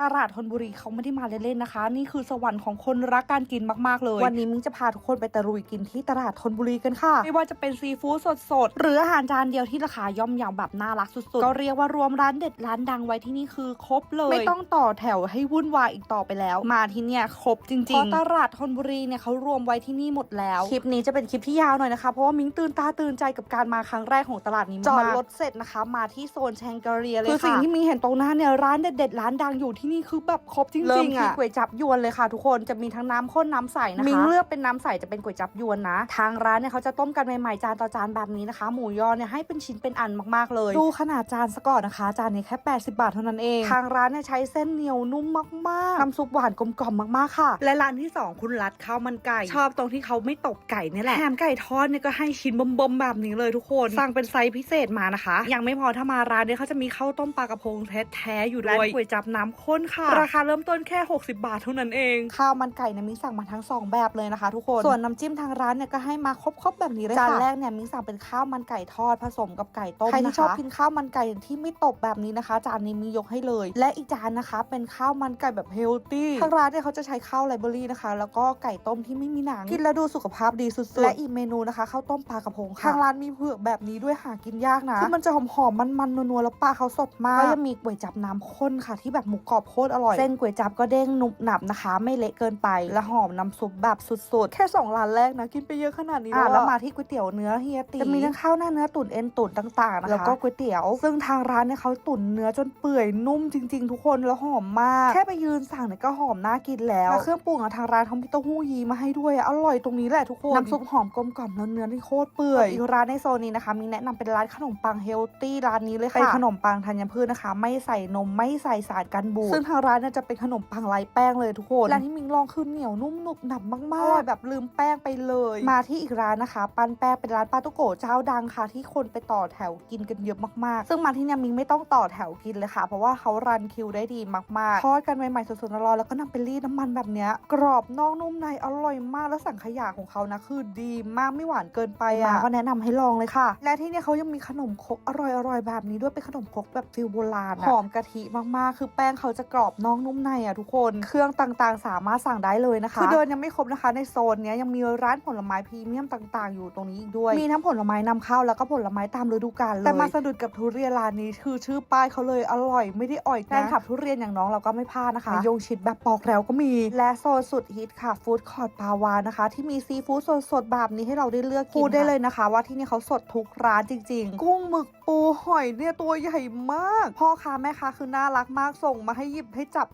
ตลาดธนบุรีเขาไม่ได้มาเล่นๆนะคะ นี่คือสวรรค์ของคนรักการกินมากๆเลย วันนี้มิ้งจะพาทุกคนไปตะลุยกินที่ตลาดธนบุรีกันค่ะ ไม่ว่าจะเป็นซีฟู้ดสดๆ หรืออาหารจานเดียวที่ราคาย่อมเยาแบบน่ารักสุดๆ ก็เรียกว่ารวมร้านเด็ดร้านดังไว้ที่นี่คือครบเลย ไม่ต้องต่อแถวให้วุ่นวายอีกต่อไปแล้ว มาที่เนี่ยครบจริงๆเพราะตลาดธนบุรีเนี่ยเขารวมไว้ที่นี่หมดแล้วคลิปนี้จะเป็นคลิปที่ยาวหน่อยนะคะเพราะว่ามิ้งตื่นตาตื่นใจกับการมาครั้งแรกของตลาดนี้มากๆจอดรถเสร็จนะคะ มาที่โซนแชงกเรียเลยค่ะคือสิ่งที่มิ้งเห็นตรงหน้าเนี่ยร้านเด็ดๆร้านดังอยู่ที่นี่คือแบบครบจริงๆเริ่มอะที่ก๋วยจับยวนเลยค่ะทุกคนจะมีทั้งน้ำข้นน้ำใสนะคะมิงเลือกเป็นน้ำใสจะเป็นก๋วยจับยวนนะ ทางร้านเนี่ยเขาจะต้มกันใหม่ๆจานต่อจานแบบนี้นะคะ หมูยอเนี่ยให้เป็นชิ้นเป็นอันมากๆเลย ดูขนาดจานซะก่อนนะคะ จานนี้แค่ 80 บาทเท่านั้นเอง ทางร้านเนี่ยใช้เส้นเหนียวนุ่มมากๆน้ำซุปหวานกลมกล่อมมากๆค่ะ และร้านที่ 2 คุณรัดข้าวมันไก่ ชอบตรงที่เขาไม่ตกไก่เนี่ยแหละแถมไก่ทอดเนี่ยก็ให้ชิ้นบมๆแบบนี้เลยทุกคนสั่งเป็นไซส์พิเศษมานะคะ ยังไม่พอถ้ามาร้านเนี่ยเขาจะมีข้าวต้มปลากระพงแท้ๆอยู่ด้วยก๋วยจับน้ำข้นค่ะ ราคาเริ่มต้นแค่ 60 บาทเท่านั้นเอง ข้าวมันไก่เนี่ยมิ้งสั่งมาทั้ง 2 แบบเลยนะคะ ทุกคน ส่วนน้ำจิ้มทางร้านเนี่ยก็ให้มาครบๆแบบนี้เลยค่ะ จานแรกเนี่ยมิ้งสั่งเป็นข้าวมันไก่ทอดผสมกับไก่ต้มใครที่ชอบกินข้าวมันไก่ที่ไม่ตกแบบนี้นะคะ จานนี้มียกให้เลย และอีกจานนะคะเป็นข้าวมันไก่แบบเฮลตี้ทางร้านเนี่ยเขาจะใช้ข้าวไลเบอรี่นะคะ แล้วก็ไก่ต้มที่ไม่มีหนัง กินแล้วดูสุขภาพดีสุดๆ และอีกเมนูนะคะข้าวต้มปลากระพงค่ะทางร้านมีเผือกแบบนี้ด้วยหากินยากนะคือมันจะหอมๆมันๆนัวๆแล้วปลาเขาสดมากก็ยังมีก๋วยจับน้ำข้นค่ะ ที่แบบหมูกรอบโคตรอร่อย เส้นก๋วยจับก็เด้งหนุบหนับนะคะ ไม่เละเกินไป และหอมน้ำซุปแบบสุดๆ แค่สองร้านแรกนะ กินไปเยอะขนาดนี้อะแล้วมาที่ก๋วยเตี๋ยวเนื้อเฮียตีจะมีทั้งข้าวหน้าเนื้อตุ๋นเอ็นตุ๋นต่างๆนะคะแล้วก็ก๋วยเตี๋ยว ซึ่งทางร้านเนี่ยเขาตุ๋นเนื้อจนเปื่อยนุ่มจริง ๆ ทุกคนแล้วหอมมากแค่ไปยืนสั่งเนี่ยก็หอมน่ากินแล้วและเครื่องปรุงอะทางร้านเขามีเต้าหู้ยีมาให้ด้วยอะอร่อยตรงนี้แหละทุกคนน้ำซุปหอมกลมกล่อมแล้วเนื้อนี่โคตรเปื่อยอีกร้านในโซนนี้นะคะ มีแนะนำเป็นร้านขนมปังเฮลตี้ร้านนี้เลยค่ะเป็นขนมปังธัญพืชนะคะ ไม่ใส่นมไม่ใส่สารกันบูดซึ่งทางร้านเนี่ยจะเป็นขนมปังไร้แป้งเลยทุกคนร้านที่มิงลองคือเหนียวนุ่มหนุบหนับมากๆอร่อยแบบลืมแป้งไปเลย มาที่อีกร้านนะคะ ปันแป้งเป็นร้านปาตุโกะเจ้าดังค่ะ ที่คนไปต่อแถวกินกันเยอะมากๆ ซึ่งมาที่เนี่ยมิงไม่ต้องต่อแถวกินเลยค่ะ เพราะว่าเขารันคิวได้ดีมากๆ ทอดกันใหม่ๆสดๆร้อนๆแล้วก็นำไปรีดน้ำมันแบบเนี้ยกรอบนอกนุ่มในอร่อยมากแล้วสังขยาของเขานะคือดีมากไม่หวานเกินไปอะก็แนะนำให้ลองเลยค่ะ และที่เนี่ยเขายังมีขนมครกอร่อยๆแบบนี้ด้วยเป็นขนมครกแบบฟิลโบราณอะหอมกะทิมากๆ คือแป้งเขาจะกรอบนอกนุ่มในอะทุกคน เครื่องต่างๆ สามารถสั่งได้เลยนะคะ คือเดินยังไม่ครบนะคะ ในโซนเนี้ยยังมีร้านผลไม้พรีเมียมต่างๆ อยู่ตรงนี้อีกด้วย มีทั้งผลไม้นำเข้าแล้วก็ผลไม้ตามฤดูกาลเลย แต่มาสะดุดกับทุเรียนร้านนี้คือชื่อป้ายเขาเลยอร่อยไม่ได้อ่อยนะแฟนคลับทุเรียนอย่างน้องเราก็ไม่พลาดนะคะมะยงชิดแบบปอกแล้วก็มี และโซนสุดฮิตค่ะฟู้ดคอร์ทปาวานะคะ ที่มีซีฟู้ดสดๆแบบนี้ให้เราได้เลือกกินพูดได้เลยนะคะ ว่าที่นี่เขาสดทุกร้านจริง ๆ กุ้งหมึกปูหอยเนี่ยตัวใหญ่มาก พ่อค้าแม่ค้าคือน่ารักมากส่งมาให้หยิบให้จับ